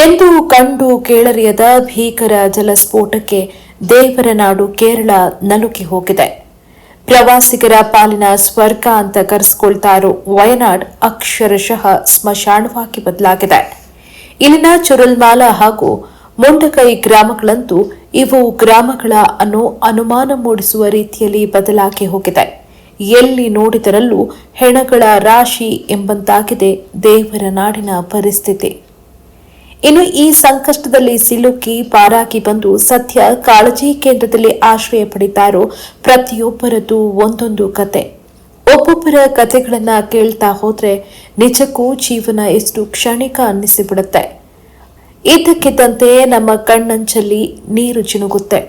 ಎಂದು ಕಂಡು ಕೇಳರಿಯದ ಭೀಕರ ಜಲಸ್ಫೋಟಕ್ಕೆ ದೇವರ ನಾಡು ಕೇರಳ ನಲುಕಿ ಹೋಗಿದೆ. ಪ್ರವಾಸಿಗರ ಪಾಲಿನ ಸ್ವರ್ಗ ಅಂತ ಕರೆಸಿಕೊಳ್ತಾ ಇರೋ ವಯನಾಡ್ ಅಕ್ಷರಶಃ ಸ್ಮಶಾನವಾಗಿ ಬದಲಾಗಿದೆ. ಇಲ್ಲಿನ ಚುರಲ್ಮಾಲ ಹಾಗೂ ಮುಂಡಕೈ ಗ್ರಾಮಗಳಂತೂ ಇವು ಗ್ರಾಮಗಳ ಅನ್ನೋ ಅನುಮಾನ ಮೂಡಿಸುವ ರೀತಿಯಲ್ಲಿ ಬದಲಾಗಿ ಹೋಗಿದೆ. ಎಲ್ಲಿ ನೋಡಿದರಲ್ಲೂ ಹೆಣಗಳ ರಾಶಿ ಎಂಬಂತಾಗಿದೆ ದೇವರ ನಾಡಿನ ಪರಿಸ್ಥಿತಿ. ಇನ್ನು ಈ ಸಂಕಷ್ಟದಲ್ಲಿ ಸಿಲುಕಿ ಪಾರಾಗಿ ಬಂದು ಸದ್ಯ ಕಾಳಜಿ ಕೇಂದ್ರದಲ್ಲಿ ಆಶ್ರಯ ಪಡಿತಾರೋ ಪ್ರತಿಯೊಬ್ಬರದ್ದು ಒಂದೊಂದು ಕತೆ. ಒಬ್ಬೊಬ್ಬರ ಕತೆಗಳನ್ನ ಕೇಳ್ತಾ ಹೋದ್ರೆ ನಿಜಕ್ಕೂ ಜೀವನ ಎಷ್ಟು ಕ್ಷಣಿಕ ಅನ್ನಿಸಿಬಿಡುತ್ತೆ. ಇದ್ದಕ್ಕಿದ್ದಂತೆ ನಮ್ಮ ಕಣ್ಣಂಚಲ್ಲಿ ನೀರು ಚಿಣುಗುತ್ತೆ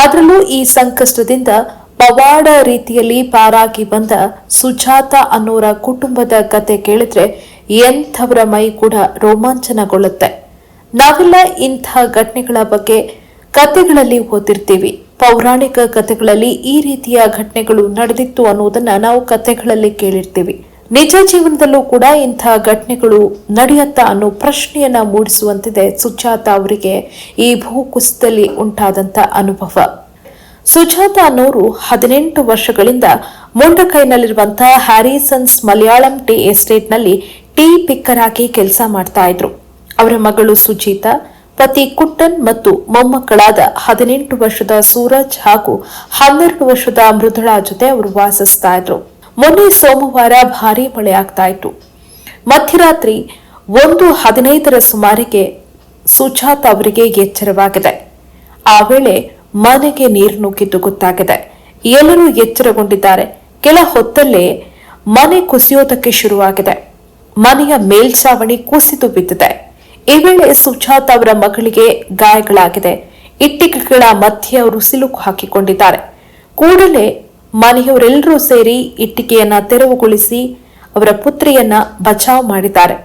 ಅದರಲ್ಲೂ ಈ ಸಂಕಷ್ಟದಿಂದ ಪವಾಡ ರೀತಿಯಲ್ಲಿ ಪಾರಾಗಿ ಬಂದ ಸುಜಾತ ಅನ್ನೋರ ಕುಟುಂಬದ ಕತೆ ಕೇಳಿದ್ರೆ ಎಂಥವರ ಮೈ ಕೂಡ ರೋಮಾಂಚನಗೊಳ್ಳುತ್ತೆ. ನಾವೆಲ್ಲ ಇಂಥ ಘಟನೆಗಳ ಬಗ್ಗೆ ಕಥೆಗಳಲ್ಲಿ ಓದಿರ್ತೀವಿ. ಪೌರಾಣಿಕ ಕಥೆಗಳಲ್ಲಿ ಈ ರೀತಿಯ ಘಟನೆಗಳು ನಡೆದಿತ್ತು ಅನ್ನೋದನ್ನ ನಾವು ಕಥೆಗಳಲ್ಲಿ ಕೇಳಿರ್ತೀವಿ. ನಿಜ ಜೀವನದಲ್ಲೂ ಕೂಡ ಇಂಥ ಘಟನೆಗಳು ನಡೆಯತ್ತಾ ಅನ್ನೋ ಪ್ರಶ್ನೆಯನ್ನ ಮೂಡಿಸುವಂತಿದೆ ಸುಜಾತ ಅವರಿಗೆ ಈ ಭೂಕುಸಿತದಲ್ಲಿ ಉಂಟಾದಂತ ಅನುಭವ. ಸುಜಾತ ಅನ್ನೋರು ಹದಿನೆಂಟು ವರ್ಷಗಳಿಂದ ಮುಂಡಕೈನಲ್ಲಿರುವಂತಹ ಹ್ಯಾರಿಸನ್ಸ್ ಮಲಯಾಳಂ ಟೀ ಎಸ್ಟೇಟ್ನಲ್ಲಿ ಟೀ ಪಿಕ್ಕರ್ ಆಗಿ ಕೆಲಸ ಮಾಡ್ತಾ ಇದ್ರು. ಅವರ ಮಗಳು ಸುಜೀತಾ, ಪತಿ ಕುಟ್ಟನ್ ಮತ್ತು ಮೊಮ್ಮಕ್ಕಳಾದ ಹದಿನೆಂಟು ವರ್ಷದ ಸೂರಜ್ ಹಾಗೂ ಹನ್ನೆರಡು ವರ್ಷದ ಮೃದುಳಾ ಜೊತೆ ಅವರು ವಾಸಿಸ್ತಾ ಇದ್ರು. ಮೊನ್ನೆ ಸೋಮವಾರ ಭಾರೀ ಮಳೆ ಆಗ್ತಾ ಇತ್ತು. ಮಧ್ಯರಾತ್ರಿ ಒಂದು ಹದಿನೈದರ ಸುಮಾರಿಗೆ ಸುಜಾತ್ ಅವರಿಗೆ ಎಚ್ಚರವಾಗಿದೆ. ಆ ವೇಳೆ ಮನೆಗೆ ನೀರು ನುಗ್ಗಿದ್ದು ಗೊತ್ತಾಗಿದೆ. ಎಲ್ಲರೂ ಎಚ್ಚರಗೊಂಡಿದ್ದಾರೆ. ಕೆಲ ಹೊತ್ತಲ್ಲೇ ಮನೆ ಕುಸಿಯೋದಕ್ಕೆ ಶುರುವಾಗಿದೆ. ಮನೆಯ ಮೇಲ್ಛಾವಣಿ ಕುಸಿದು ಬಿದ್ದಿದೆ. ಈ ವೇಳೆ ಸುಜಾತ್ ಅವರ ಮಗಳಿಗೆ ಗಾಯಗಳಾಗಿದೆ. ಇಟ್ಟಿಗೆಗಳ ಮಧ್ಯೆ ಅವರು ಸಿಲುಕು ಹಾಕಿಕೊಂಡಿದ್ದಾರೆ. ಕೂಡಲೇ ಮನೆಯವರೆಲ್ಲರೂ ಸೇರಿ ಇಟ್ಟಿಗೆಯನ್ನ ತೆರವುಗೊಳಿಸಿ ಅವರ ಪುತ್ರಿಯನ್ನ ಬಚಾವ್ ಮಾಡಿದ್ದಾರೆ.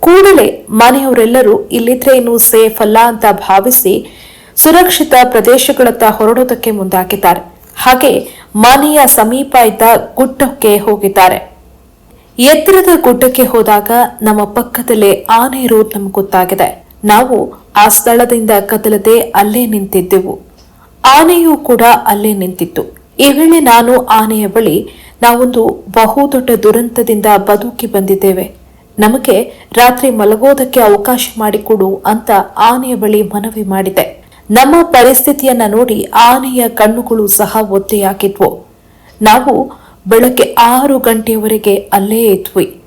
ಕೂಡಲೇ ಮನೆಯವರೆಲ್ಲರೂ ಇಲ್ಲಿದ್ರೆ ಇನ್ನೂ ಸೇಫ್ ಅಲ್ಲ ಅಂತ ಭಾವಿಸಿ ಸುರಕ್ಷಿತ ಪ್ರದೇಶಗಳತ್ತ ಹೊರಡೋದಕ್ಕೆ ಮುಂದಾಗಿದ್ದಾರೆ. ಹಾಗೆ ಮನೆಯ ಸಮೀಪ ಇದ್ದ ಗುಡ್ಡಕ್ಕೆ ಹೋಗಿದ್ದಾರೆ. ಎತ್ತರದ ಗುಡ್ಡಕ್ಕೆ ಹೋದಾಗ ನಮ್ಮ ಪಕ್ಕದಲ್ಲೇ ಆನೆ ಇರೋದು ನಮ್ಗೆ ಗೊತ್ತಾಗಿದೆ. ನಾವು ಆ ಸ್ಥಳದಿಂದ ಕದಲದೆ ಅಲ್ಲೇ ನಿಂತಿದ್ದೆವು. ಆನೆಯೂ ಕೂಡ ಅಲ್ಲೇ ನಿಂತಿತ್ತು. ಈ ವೇಳೆ ನಾನು ಆನೆಯ ಬಳಿ ನಾವೊಂದು ಬಹುದೊಡ್ಡ ದುರಂತದಿಂದ ಬದುಕಿ ಬಂದಿದ್ದೇವೆ. ನಮಗೆ ರಾತ್ರಿ ಮಲಗೋದಕ್ಕೆ ಅವಕಾಶ ಮಾಡಿಕೊಡು ಅಂತ ಆನೆಯ ಬಳಿ ಮನವಿ ಮಾಡಿದೆ. ನಮ್ಮ ಪರಿಸ್ಥಿತಿಯನ್ನ ನೋಡಿ ಆನೆಯ ಕಣ್ಣುಗಳು ಸಹ ಒದ್ದೆಯಾಗಿದ್ವು. ನಾವು ಬೆಳಗ್ಗೆ ಆರು ಗಂಟೆಯವರೆಗೆ ಅಲ್ಲೇ ಇದ್ವಿ.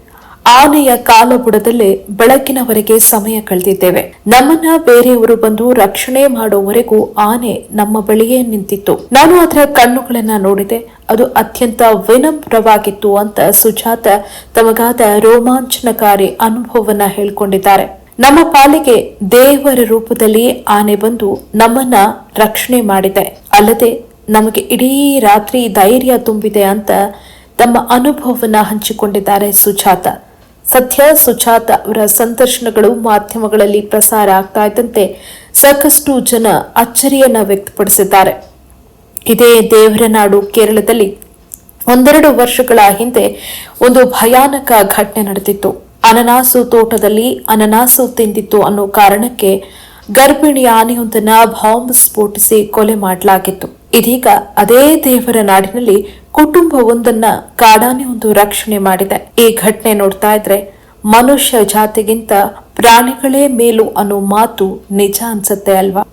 ಆನೆಯ ಕಾಲ ಬುಡದಲ್ಲೇ ಬೆಳಕಿನವರೆಗೆ ಸಮಯ ಕಳೆದಿದ್ದೇವೆ. ನಮ್ಮನ್ನ ಬೇರೆಯವರು ಬಂದು ರಕ್ಷಣೆ ಮಾಡೋವರೆಗೂ ಆನೆ ನಮ್ಮ ಬಳಿಯೇ ನಿಂತಿತ್ತು. ನಾನು ಅದರ ಕಣ್ಣುಗಳನ್ನ ನೋಡಿದೆ. ಅದು ಅತ್ಯಂತ ವಿನಮ್ರವಾಗಿತ್ತು ಅಂತ ಸುಜಾತ ತಮಗಾದ ರೋಮಾಂಚನಕಾರಿ ಅನುಭವವನ್ನ ಹೇಳ್ಕೊಂಡಿದ್ದಾರೆ. ನಮ್ಮ ಪಾಲಿಗೆ ದೇವರ ರೂಪದಲ್ಲಿ ಆನೆ ಬಂದು ನಮ್ಮನ್ನ ರಕ್ಷಣೆ ಮಾಡಿದೆ. ಅಲ್ಲದೆ ನಮಗೆ ಇಡೀ ರಾತ್ರಿ ಧೈರ್ಯ ತುಂಬಿದೆ ಅಂತ ತಮ್ಮ ಅನುಭವವನ್ನ ಹಂಚಿಕೊಂಡಿದ್ದಾರೆ ಸುಜಾತ. ಸದ್ಯ ಸುಜಾತ ಅವರ ಸಂದರ್ಶನಗಳು ಮಾಧ್ಯಮಗಳಲ್ಲಿ ಪ್ರಸಾರ ಆಗ್ತಾ ಇದ್ದಂತೆ ಸಾಕಷ್ಟು ಜನ ಅಚ್ಚರಿಯನ್ನ ವ್ಯಕ್ತಪಡಿಸಿದ್ದಾರೆ. ಇದೇ ದೇವರ ನಾಡು ಕೇರಳದಲ್ಲಿ ಒಂದೆರಡು ವರ್ಷಗಳ ಹಿಂದೆ ಒಂದು ಭಯಾನಕ ಘಟನೆ ನಡೆದಿತ್ತು. ಅನನಾಸು ತೋಟದಲ್ಲಿ ಅನನಾಸು ತಿಂದಿತ್ತು ಅನ್ನೋ ಕಾರಣಕ್ಕೆ ಗರ್ಭಿಣಿ ಆನೆಯೊಂದನ್ನ ಬಾಂಬ್ ಸ್ಫೋಟಿಸಿ ಕೊಲೆ ಮಾಡಲಾಗಿತ್ತು. ಇದೀಗ ಅದೇ ದೇವರ ನಾಡಿನಲ್ಲಿ ಕುಟುಂಬವೊಂದನ್ನ ಕಾಡಾನೆ ಒಂದು ರಕ್ಷಣೆ ಮಾಡಿದೆ. ಈ ಘಟನೆ ನೋಡ್ತಾ ಇದ್ರೆ ಮನುಷ್ಯ ಜಾತಿಗಿಂತ ಪ್ರಾಣಿಗಳೇ ಮೇಲು ಅನ್ನೋ ಮಾತು ನಿಜ ಅನ್ಸುತ್ತೆ ಅಲ್ವಾ?